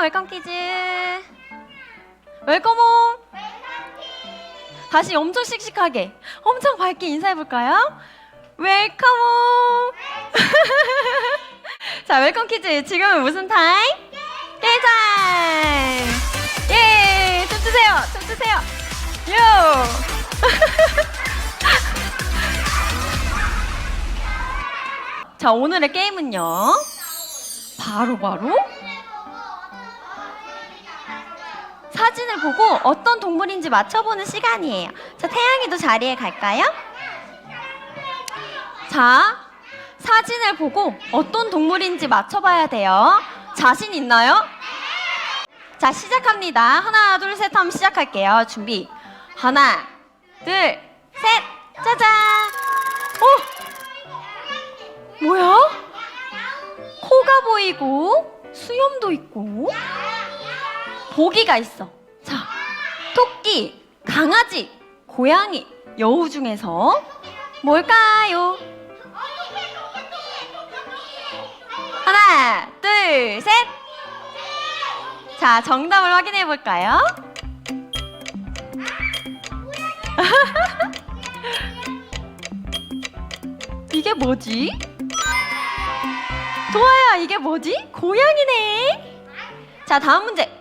웰컴 키즈. 웰컴 홈. 다시 엄청 씩씩하게, 엄청 밝게 인사해볼까요? 웰컴 홈. 자, 웰컴 키즈. 지금은 무슨 타임? 게임 타임. 예, 춤추세요. 춤추세요. 요. 자, 오늘의 게임은요. 바로 바로 사진을 보고 어떤 동물인지 맞춰보는 시간이에요. 자, 태양이도 자리에 갈까요? 자, 사진을 보고 어떤 동물인지 맞춰봐야 돼요. 자신 있나요? 자, 시작합니다. 하나, 둘, 셋 하면 시작할게요. 준비. 하나, 둘, 셋, 짜잔! 어? 뭐야? 코가 보이고, 수염도 있고, 보기가 있어. 자, 토끼, 강아지, 고양이, 여우 중에서 뭘까요? 하나, 둘, 셋. 자, 정답을 확인해 볼까요? 이게 뭐지? 좋아요. 이게 뭐지? 고양이네. 자, 다음 문제.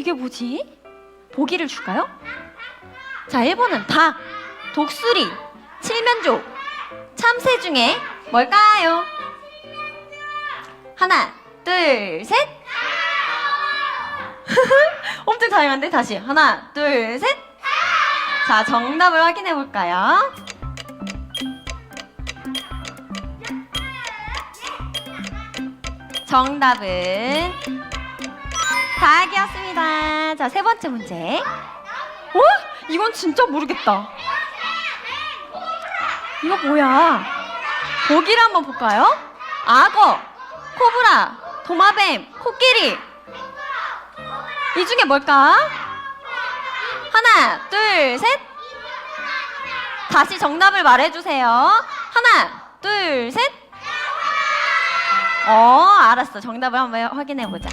헉, 이게 뭐지? 보기를 줄까요? 자, 1번은 닭, 독수리, 칠면조, 참새 중에 뭘까요? 하나, 둘, 셋. 엄청 다양한데 다시 하나, 둘, 셋. 자, 정답을 확인해 볼까요? 정답은 닭이었습니다. 자, 세 번째 문제. 어? 이건 진짜 모르겠다. 이거 뭐야? 보기를 한번 볼까요? 악어, 코브라, 도마뱀, 코끼리. 이 중에 뭘까? 하나, 둘, 셋. 다시 정답을 말해주세요. 하나, 둘, 셋. 어, 알았어. 정답을 한번 확인해 보자.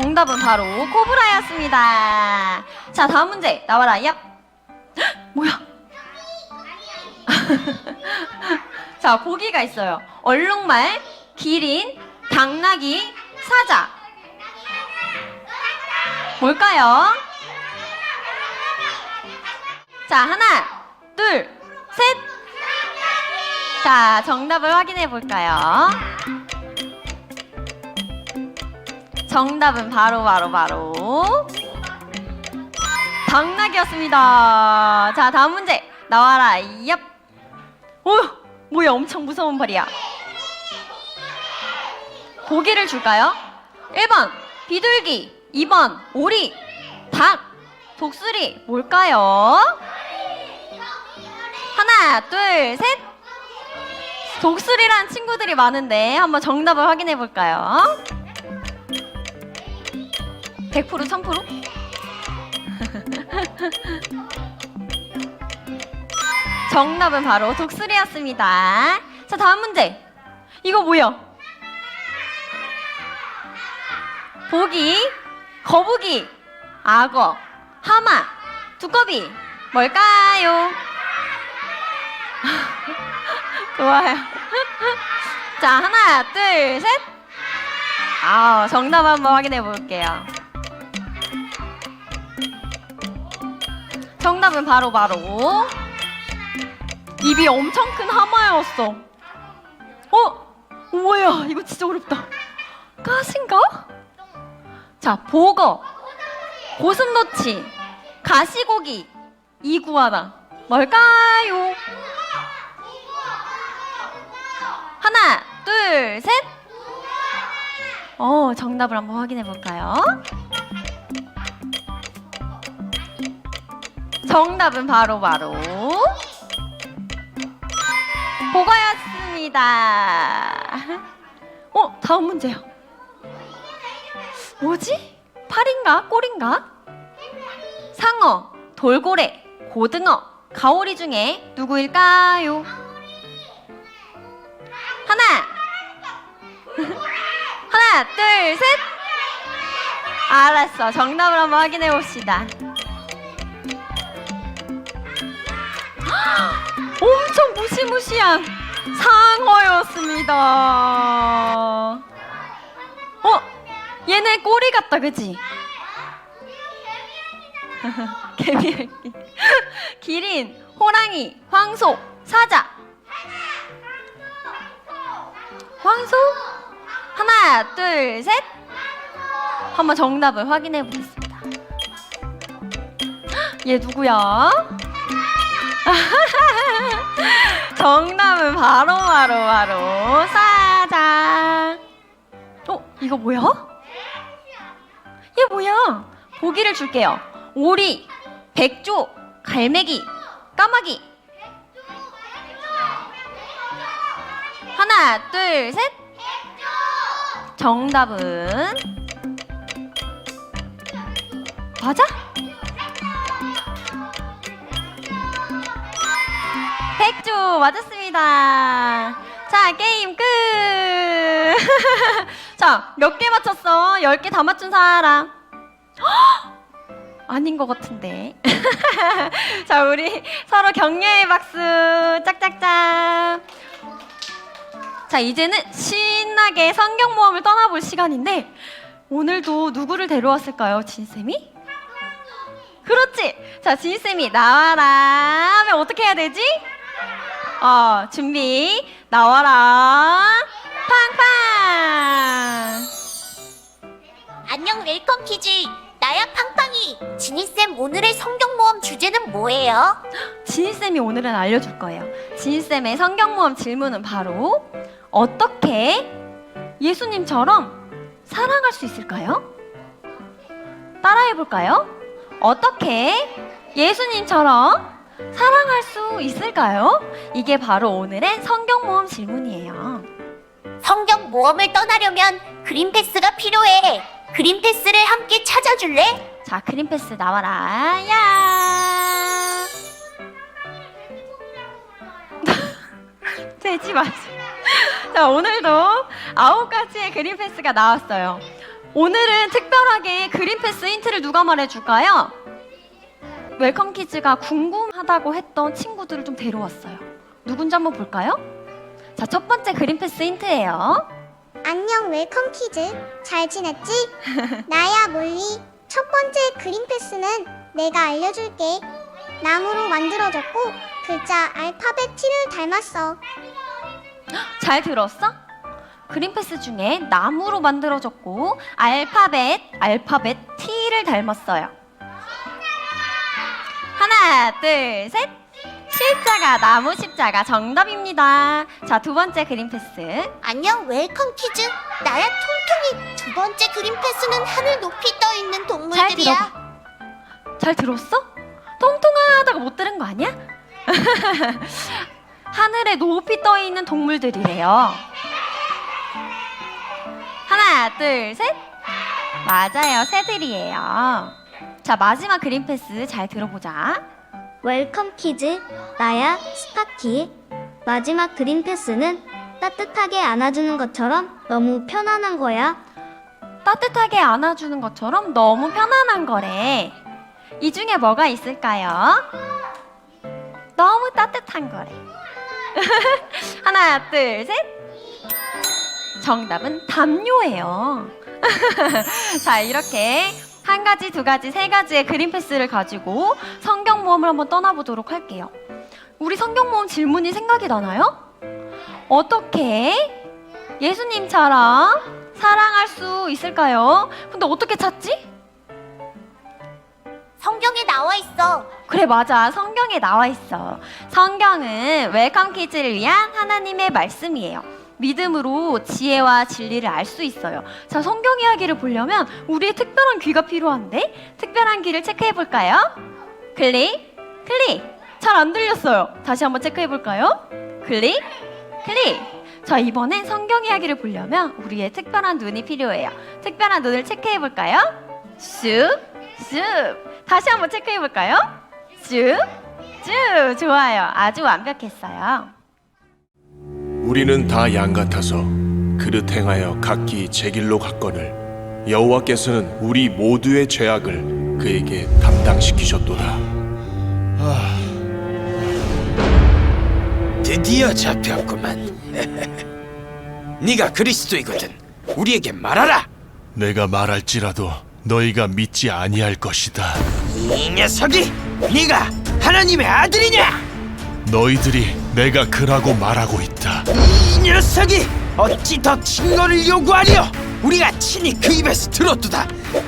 정답은 바로 코브라였습니다. 자, 다음 문제 나와라. 얍. 헉, 뭐야? 자, 보기가 있어요. 얼룩말, 기린, 당나귀, 사자. 뭘까요? 자, 하나, 둘, 셋. 자, 정답을 확인해 볼까요? 정답은 바로 바로 바로 당나귀였습니다. 자, 다음 문제 나와라. 얍. 오, 뭐야? 엄청 무서운 벌이야. 보기를 줄까요? 1번 비둘기, 2번 오리, 닭, 독수리 뭘까요? 하나, 둘, 셋. 독수리란 친구들이 많은데 한번 정답을 확인해 볼까요? 100% 1000%? 정답은 바로 독수리였습니다. 자, 다음 문제. 이거 뭐야? 보기, 거북이, 악어, 하마, 두꺼비. 뭘까요? 좋아요. 자, 하나, 둘, 셋. 아, 정답 한번 확인해 볼게요. 정답은 바로 바로 입이 엄청 큰 하마였어. 어? 뭐야? 이거 진짜 어렵다. 가시인가? 자, 보거, 고슴도치, 가시고기, 이구아나. 뭘까요? 하나, 둘, 셋. 어, 정답을 한번 확인해 볼까요? 정답은 바로 바로 보거였습니다. 어, 다음 문제요. 뭐지? 팔인가? 꼬린가? 상어, 돌고래, 고등어, 가오리 중에 누구일까요? 하나, 하나, 둘, 셋. 알았어. 정답을 한번 확인해 봅시다. 엄청 무시무시한 상어였습니다. 어? 얘네 꼬리 같다, 그지? 개미핥기. 기린, 호랑이, 황소, 사자. 황소? 하나, 둘, 셋. 한번 정답을 확인해 보겠습니다. 얘 누구야? 정답은 바로 바로 바로 사자. 어, 이거 뭐야? 얘 뭐야? 보기를 줄게요. 오리, 백조, 갈매기, 까마귀. 하나, 둘, 셋. 정답은 맞아? 백조 맞았습니다. 자, 게임 끝. 자, 몇 개 맞췄어? 열 개 다 맞춘 사람. 헉! 아닌 것 같은데. 자, 우리 서로 격려의 박수. 짝짝짝. 자, 이제는 신나게 성경 모험을 떠나볼 시간인데 오늘도 누구를 데려왔을까요, 진쌤이? 그렇지. 자, 진쌤이 나와라 하면 어떻게 해야 되지? 어, 준비. 나와라. 팡팡. 안녕 웰컴 키즈 나야 팡팡이 지니쌤 오늘의 성경 모험 주제는 뭐예요? 진쌤이 오늘은 알려줄 거예요. 진쌤의 성경 모험 질문은 바로 어떻게 예수님처럼 사랑할 수 있을까요? 따라해 볼까요? 어떻게 예수님처럼 사랑할 수 있을까요? 이게 바로 오늘의 성경 모험 질문이에요. 성경 모험을 떠나려면 그린 패스가 필요해 그린 패스를 함께 찾아줄래? 자, 그린패스 나와라. 야! 되지 마세요. 자, 오늘도 아홉 가지의 그린패스가 나왔어요. 오늘은 특별하게 그린패스 힌트를 누가 말해줄까요? 웰컴 키즈가 궁금하다고 했던 친구들을 좀 데려왔어요. 누군지 한번 볼까요? 자, 첫 번째 그린 패스 힌트예요. 안녕 웰컴 키즈 잘 지냈지? 나야 몰리 첫 번째 그린 패스는 내가 알려줄게 나무로 만들어졌고 글자 알파벳 T를 닮았어 잘 들었어? 그린패스 중에 나무로 만들어졌고 알파벳 알파벳 T를 닮았어요. 하나, 둘, 셋. 십자가 나무 십자가 정답입니다. 자, 두 번째 그린패스. 안녕 웰컴 키즈 나야 통통이 두 번째 그린 패스는 하늘 높이 떠 있는 잘 동물들이야 들어봐. 잘 들었어? 통통하다가 못 들은 거 아니야? 하늘에 높이 떠 있는 동물들이래요. 하나, 둘, 셋. 맞아요. 새들이에요. 자, 마지막 그린 패스 잘 들어보자. 웰컴 키즈 나야 스파키 마지막 그린 패스는 따뜻하게 안아주는 것처럼 너무 편안한 거야 따뜻하게 안아주는 것처럼 너무 편안한 거래. 이 중에 뭐가 있을까요? 너무 따뜻한 거래. 하나, 둘, 셋. 정답은 담요예요. 자, 이렇게 한 가지, 두 가지, 세 가지의 그린 패스를 가지고 성 경 모험을 한번 떠나보도록 할게요. 우리 성경 모험 질문이 생각이 나나요? 어떻게 예수님처럼 사랑할 수 있을까요? 근데 어떻게 찾지? 성경에 나와 있어 그래 맞아 성경에 나와 있어 성경은 웰컴 키즈를 위한 하나님의 말씀이에요 믿음으로 지혜와 진리를 알 수 있어요 자 성경 이야기를 보려면 우리의 특별한 귀가 필요한데 특별한 귀를 체크해 볼까요? 클릭 클릭 잘 안 들렸어요 다시 한번 체크해 볼까요? 클릭 클릭 자 이번엔 성경 이야기를 보려면 우리의 특별한 눈이 필요해요 특별한 눈을 체크해 볼까요? 쑥 쑥. 다시 한번 체크해 볼까요? 쑥, 쑥. 아주 좋아요. 아주 완벽했어요. 우리는 다 양 같아서 그릇 행하여 각기 제 길로 갔거늘 여호와께서는 우리 모두의 죄악을 그에게 담당시키셨도다. 드디어 잡혔구만. 네가 그리스도이거든. 우리에게 말하라. 내가 말할지라도 너희가 믿지 아니할 것이다. 이 녀석이 네가 하나님의 아들이냐? 너희들이 내가 그라고 말하고 있다. 이 녀석이 어찌 더 증거를 요구하리요? 우리가 친히 그 입에서 들었도다.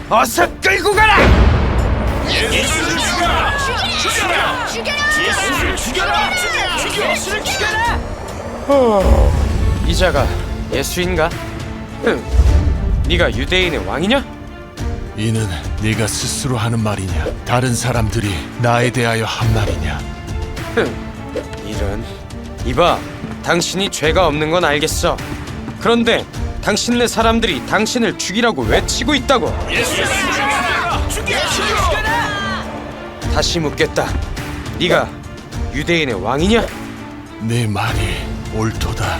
어서 끌고 가라. 예수를 죽여라! 죽여라! 예수를 죽여라! 예수를 죽여라! 어, 이자가 예수인가? 흠, 네가 유대인의 왕이냐? 이는 네가 스스로 하는 말이냐? 다른 사람들이 나에 대하여 한 말이냐? 이런 이봐 당신이 죄가 없는 건 알겠어 그런데 당신네 사람들이 당신을 죽이라고 외치고 있다고 다시 묻겠다. 네가 유대인의 왕이냐? 내 말이 옳도다.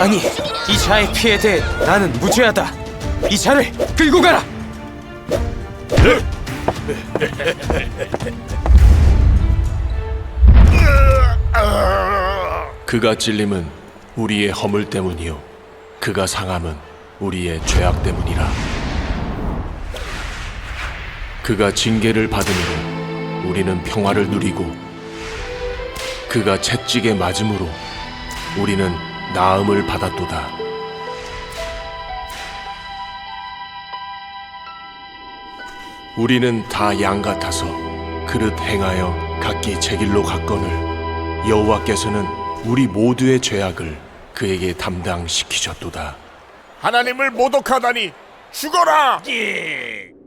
아니 이 자의 피에 대해 나는 무죄하다. 이 자를 끌고 가라! 그가 찔림은 우리의 허물 때문이요 그가 상함은 우리의 죄악 때문이라. 그가 징계를 받음으로 우리는 평화를 누리고 그가 채찍에 맞음으로 우리는 나음을 받았도다. 우리는 다 양 같아서 그릇 행하여 각기 제 길로 갔거늘 여호와께서는 우리 모두의 죄악을 그에게 담당시키셨도다. 하나님을 모독하다니 죽어라! 나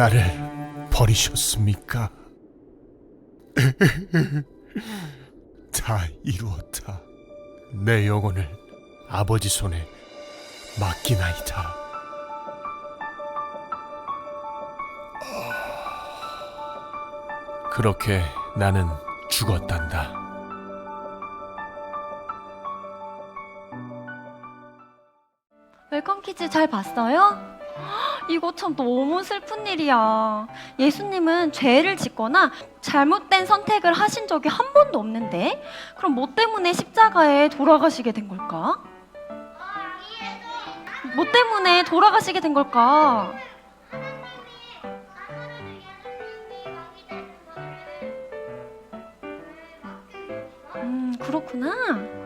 나를 버리셨습니까? 다 이루었다. 내 영혼을 아버지 손에 맡기나이다. 그렇게 나는 죽었단다. 웰컴 키즈 잘 봤어요? 이거 참 너무 슬픈 일이야. 예수님은 죄를 짓거나 잘못된 선택을 하신 적이 한 번도 없는데, 그럼 뭐 때문에 십자가에 돌아가시게 된 걸까? 뭐 때문에 돌아가시게 된 걸까? 음, 그렇구나.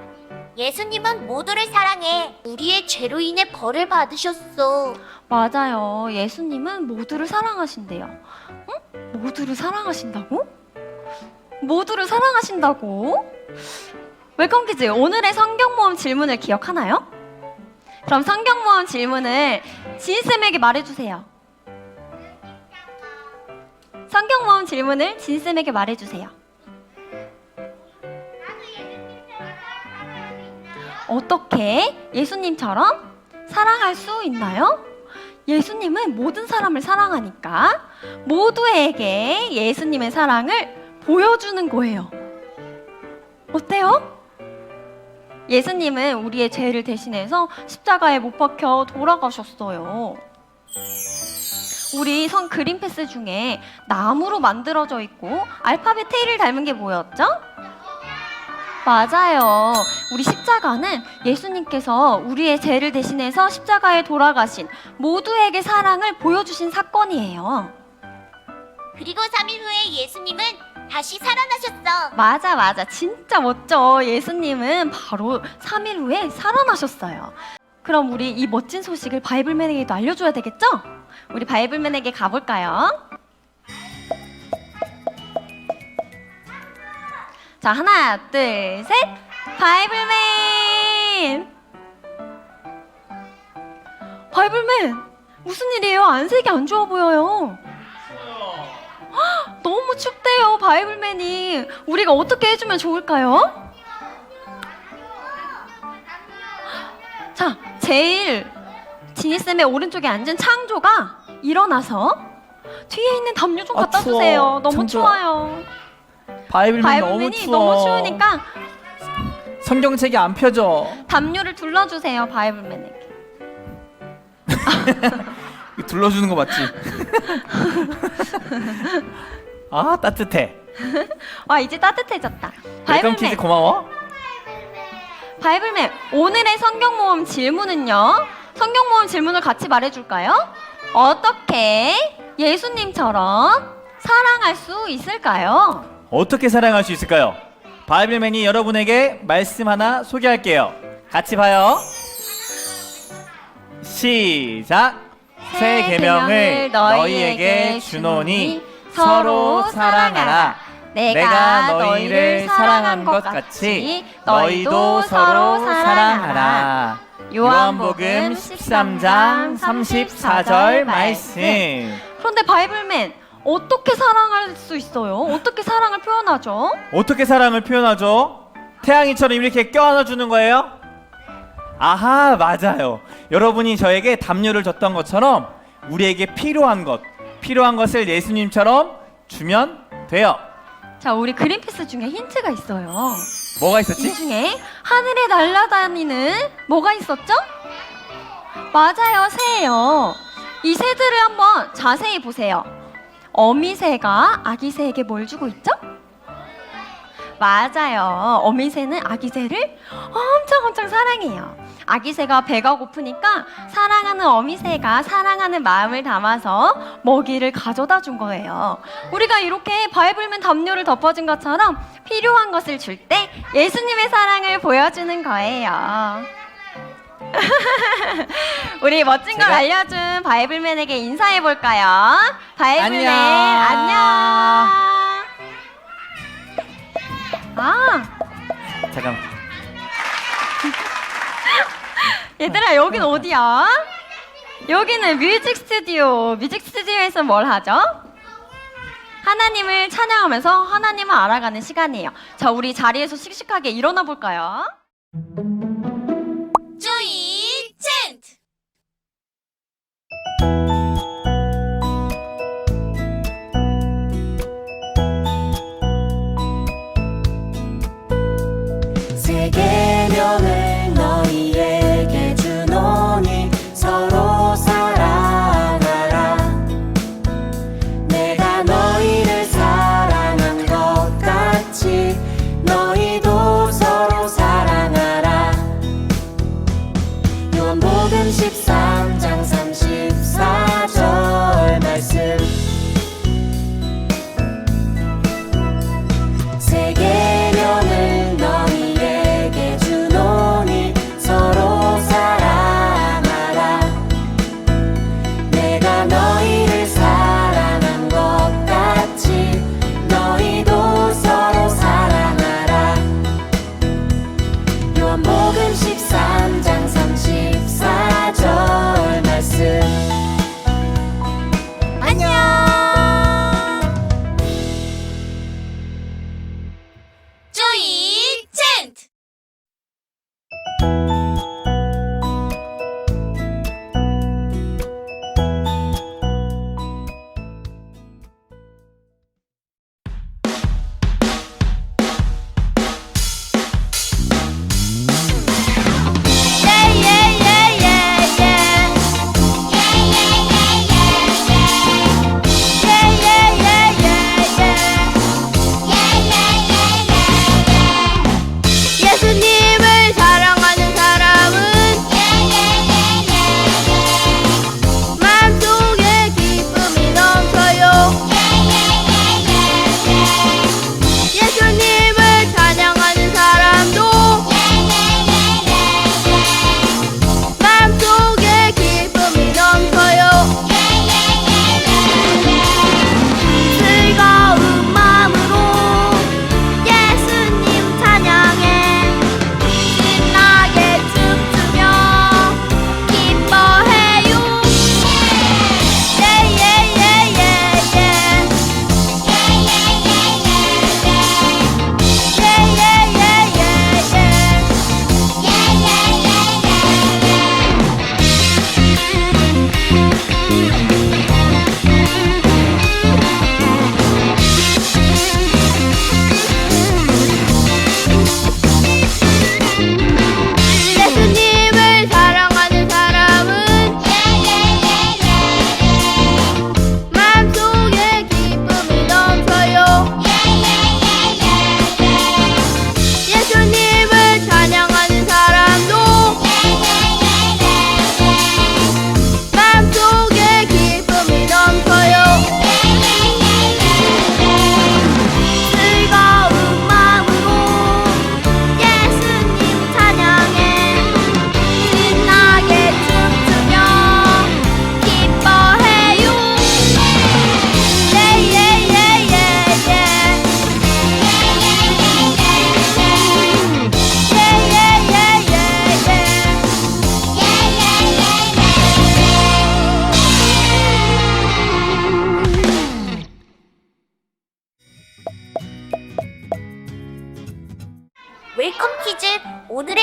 예수님은 모두를 사랑해. 우리의 죄로 인해 벌을 받으셨어. 맞아요. 예수님은 모두를 사랑하신대요. 응? 모두를 사랑하신다고? 모두를 사랑하신다고? 웰컴 키즈 오늘의 성경 모험 질문을 기억하나요? 그럼 성경 모험 질문을 지인 쌤에게 말해주세요. 성경 모험 질문을 지인 쌤에게 말해주세요. 어떻게 예수님처럼 사랑할 수 있나요? 예수님은 모든 사람을 사랑하니까 모두에게 예수님의 사랑을 보여주는 거예요. 어때요? 예수님은 우리의 죄를 대신해서 십자가에 못 박혀 돌아가셨어요. 우리 성 그린패스 중에 나무로 만들어져 있고 알파벳 T를 닮은 게 뭐였죠? 맞아요. 우리 십자가는 예수님께서 우리의 죄를 대신해서 십자가에 돌아가신 모두에게 사랑을 보여주신 사건이에요. 그리고 3일 후에 예수님은 다시 살아나셨어. 맞아, 맞아. 진짜 멋져. 예수님은 바로 3일 후에 살아나셨어요. 그럼 우리 이 멋진 소식을 바이블맨에게도 알려줘야 되겠죠? 우리 바이블맨에게 가볼까요? 자, 하나, 둘, 셋. 바이블맨! 바이블맨! 무슨 일이에요? 안색이 안 좋아 보여요. 헉, 너무 춥대요, 바이블맨이. 우리가 어떻게 해주면 좋을까요? 자, 제일 지니쌤의 오른쪽에 앉은 창조가 일어나서 뒤에 있는 담요 좀 아, 갖다. 주세요. 너무 창조야. 추워요. 바이블맨 너무 바이블맨이 추워. 너무 추우니까 성경책이 안 펴져. 담요를 둘러주세요, 바이블맨에게. 이거 둘러주는 거 맞지? 아 따뜻해. 와, 이제 따뜻해졌다. 웰컴 바이블맨, 고마워. 바이블맨, 오늘의 성경 모험 질문은요. 성경 모험 질문을 같이 말해줄까요? 어떻게 예수님처럼 사랑할 수 있을까요? 어떻게 사랑할 수 있을까요? 바이블맨이 여러분에게 말씀 하나 소개할게요. 같이 봐요. 시작. 새 계명을 너희에게 주노니 서로 사랑하라. 내가 너희를 사랑한 것 같이 너희도 서로 사랑하라. 요한복음 13장 34절 말씀. 그런데 바이블맨, 어떻게 사랑할 수 있어요? 어떻게 사랑을 표현하죠? 어떻게 사랑을 표현하죠? 태양이처럼 이렇게 껴안아 주는 거예요? 아하, 맞아요. 여러분이 저에게 담요를 줬던 것처럼 우리에게 필요한 것, 필요한 것을 예수님처럼 주면 돼요. 자, 우리 그린피스 중에 힌트가 있어요. 뭐가 이 있었지? 중에 하늘에 날아다니는 뭐가 있었죠? 맞아요, 새예요. 이 새들을 한번 자세히 보세요. 어미새가 아기새에게 뭘 주고 있죠? 맞아요. 어미새는 아기새를 엄청 엄청 사랑해요. 아기새가 배가 고프니까 사랑하는 어미새가 사랑하는 마음을 담아서 먹이를 가져다 준 거예요. 우리가 이렇게 바이블맨 담요를 덮어준 것처럼 필요한 것을 줄 때 예수님의 사랑을 보여주는 거예요. 우리 멋진 걸 제가- 알려준 바이블맨에게 인사해 볼까요? 바이블맨 안녕. 안녕. 아 잠깐. 얘들아 여긴 어디야? 여기는 뮤직 스튜디오. 뮤직 스튜디오에서 뭘 하죠? 하나님을 찬양하면서 하나님을 알아가는 시간이에요. 자, 우리 자리에서 씩씩하게 일어나 볼까요?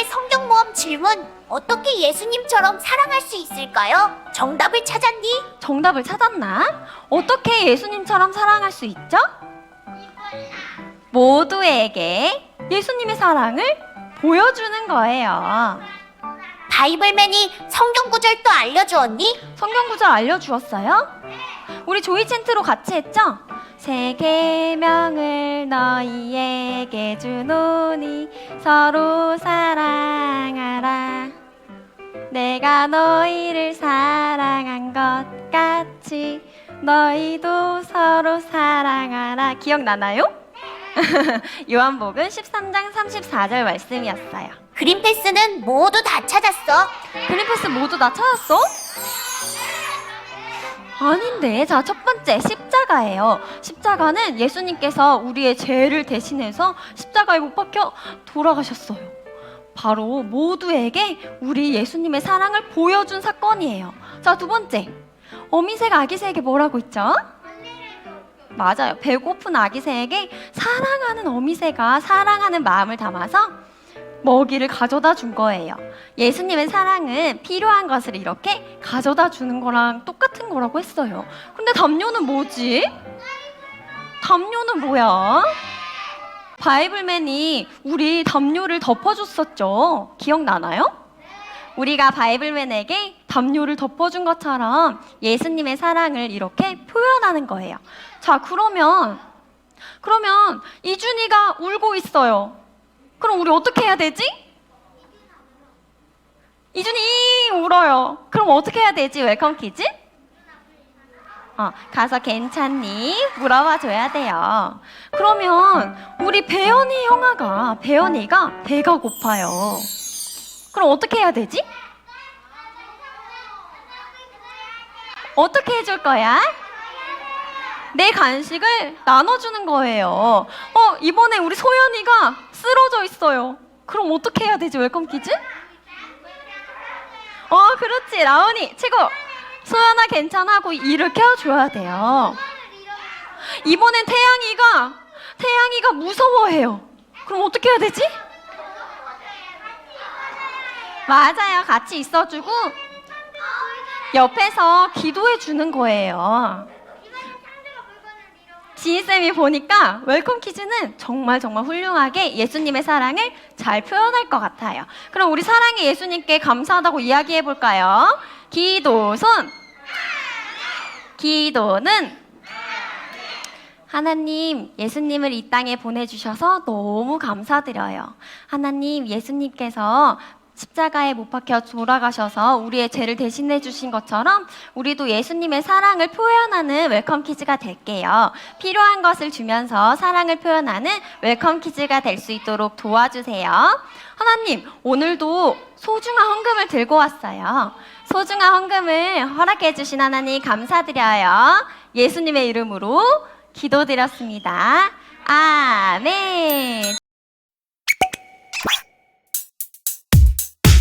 성경 모험 질문 어떻게 예수님처럼 사랑할 수 있을까요? 정답을 찾았니? 정답을 찾았나? 어떻게 예수님처럼 사랑할 수 있죠? 모두에게 예수님의 사랑을 보여주는 거예요. 바이블맨이 성경 구절도 알려주었니? 성경 구절 알려주었어요? 우리 조이 챈트로 같이 했죠? 세 계명을 너희에게 주노니 서로 사랑하라. 내가 너희를 사랑한 것 같이 너희도 서로 사랑하라. 기억나나요? 요한복음 13장 34절 말씀이었어요. 그린패스는 모두 다 찾았어. 그린패스 모두 다 찾았어? 아닌데. 자, 첫 번째 십자가예요. 십자가는 예수님께서 우리의 죄를 대신해서 십자가에 못 박혀 돌아가셨어요. 바로 모두에게 우리 예수님의 사랑을 보여준 사건이에요. 자, 두 번째. 어미새가 아기새에게 뭐라고 있죠? 맞아요. 배고픈 아기새에게 사랑하는 어미새가 사랑하는 마음을 담아서 먹이를 가져다 준 거예요. 예수님의 사랑은 필요한 것을 이렇게 가져다 주는 거랑 똑같은 거라고 했어요. 근데 담요는 뭐지? 담요는 뭐야? 바이블맨이 우리 담요를 덮어줬었죠. 기억나나요? 우리가 바이블맨에게 담요를 덮어준 것처럼 예수님의 사랑을 이렇게 표현하는 거예요. 자, 그러면, 그러면 이준이가 울고 있어요. 그럼 우리 어떻게 해야 되지? 이준이 울어요. 그럼 어떻게 해야 되지? 웰컴 키즈? 어, 가서 괜찮니? 물어봐 줘야 돼요. 그러면 우리 배연이 형아가 배연이가 배가 고파요. 그럼 어떻게 해야 되지? 어떻게 해줄 거야? 내 간식을 나눠주는 거예요. 어, 이번에 우리 소연이가 쓰러져 있어요. 그럼 어떻게 해야 되지, 웰컴 키즈? 어, 그렇지. 라온이, 최고. 소연아, 괜찮아 하고 이를 켜줘야 돼요. 이번엔 태양이가, 태양이가 무서워해요. 그럼 어떻게 해야 되지? 맞아요. 같이 있어주고, 옆에서 기도해 주는 거예요. 지희쌤이 보니까 웰컴 키즈는 정말 정말 훌륭하게 예수님의 사랑을 잘 표현할 것 같아요. 그럼 우리 사랑의 예수님께 감사하다고 이야기해 볼까요? 기도손. 기도는 하나님, 예수님을 이 땅에 보내주셔서 너무 감사드려요. 하나님, 예수님께서 십자가에 못 박혀 돌아가셔서 우리의 죄를 대신해 주신 것처럼 우리도 예수님의 사랑을 표현하는 웰컴 키즈가 될게요. 필요한 것을 주면서 사랑을 표현하는 웰컴 키즈가 될 수 있도록 도와주세요. 하나님, 오늘도 소중한 헌금을 들고 왔어요. 소중한 헌금을 허락해 주신 하나님 감사드려요. 예수님의 이름으로 기도드렸습니다. 아멘.